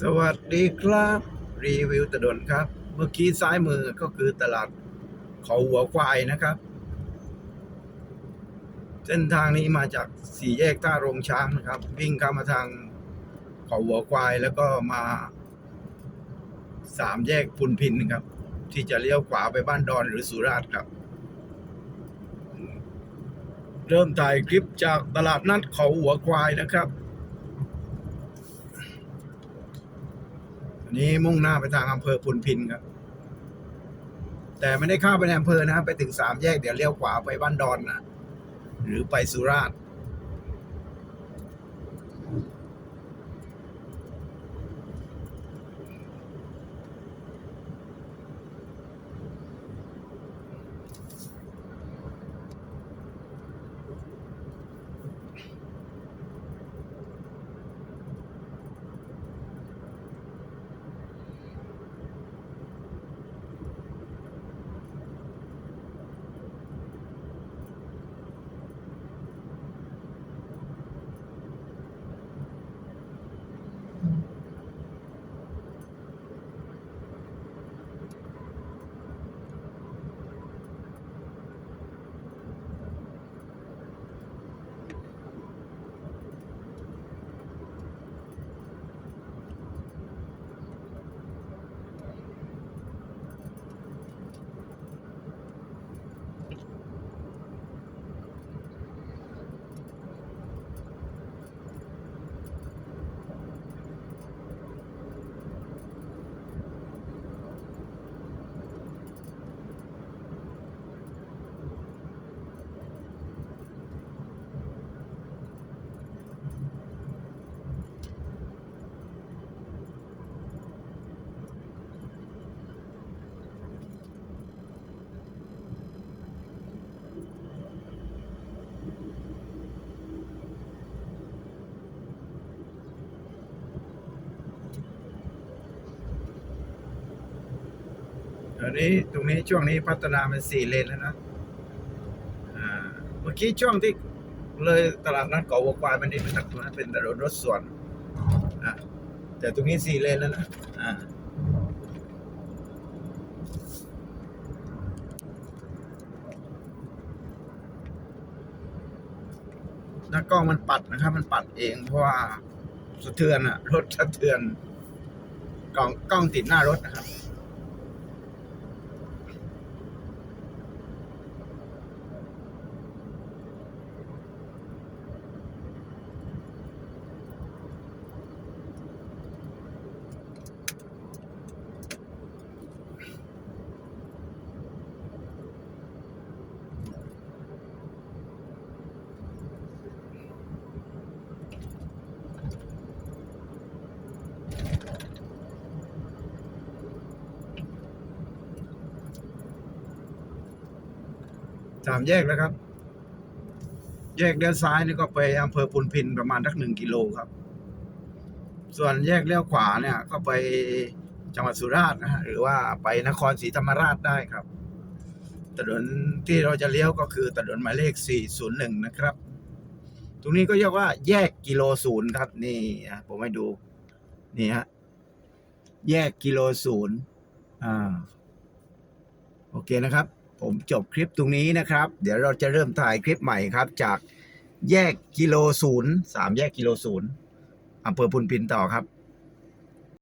สวัสดีครับ รีวิวถนนครับ เมื่อกี้ซ้ายมือก็คือตลาดเขาหัวควายนะครับ เส้นทางนี้มาจากสี่แยกท่าโรงช้างนะครับ วิ่งเข้ามาทางเขาหัวควายแล้วก็มาสามแยกพุนพินครับ ที่จะเลี้ยวขวาไปบ้านดอนหรือสุราษฎร์ครับ เริ่มถ่ายคลิปจากตลาดนัดเขาหัวควายนะครับ อันนี้มุ่งหน้าไปทางอำเภอพุนพินครับ แต่ไม่ได้เข้าไปในอำเภอนะ ไปถึงสามแยกเดี๋ยวเลี้ยวขวาไปบ้านดอนนะหรือไปสุราษฎร์ อันนี้ตรงนี้ช่วงนี้พัฒนาเป็นสี่เลนแล้วนะเมื่อกี้ช่วงที่เลยตลาดนัดเกาะวัวควายมันนี่เป็นตรงนั้นเป็นถนนรถส่วนอะแต่ตรงนี้สี่เลนแล้วนะอ่าหน้ากล้องมันปัดนะครับ มันปัดเองเพราะว่าสะเทือนอะรถสะเทือนกล้องกล้องติดหน้ารถนะครับ สามแยกแล้วครับ แยกเลี้ยวซ้ายนี่ก็ไปอำเภอพุนพินประมาณทักหนึ่งกิโลครับ ส่วนแยกเลี้ยวขวาเนี่ย ก็ไปจังหวัดสุราษฎร์นะฮะหรือว่าไปนครศรีธรรมราชได้ครับ ถนนที่เราจะเลี้ยวก็คือถนนหมายเลข 401 นะครับ ตรงนี้ก็เรียกว่าแยกกิโลศูนย์ครับ นี่ผมให้ดู นี่ฮะแยกกิโลศูนย์อ่า โอเคนะครับ ผมจบคลิปตรงนี้นะครับ เดี๋ยวเราจะเริ่มถ่ายคลิปใหม่ครับ จากแยกกิโลศูนย์สามแยกกิโลศูนย์อำเภอพุนพินต่อครับ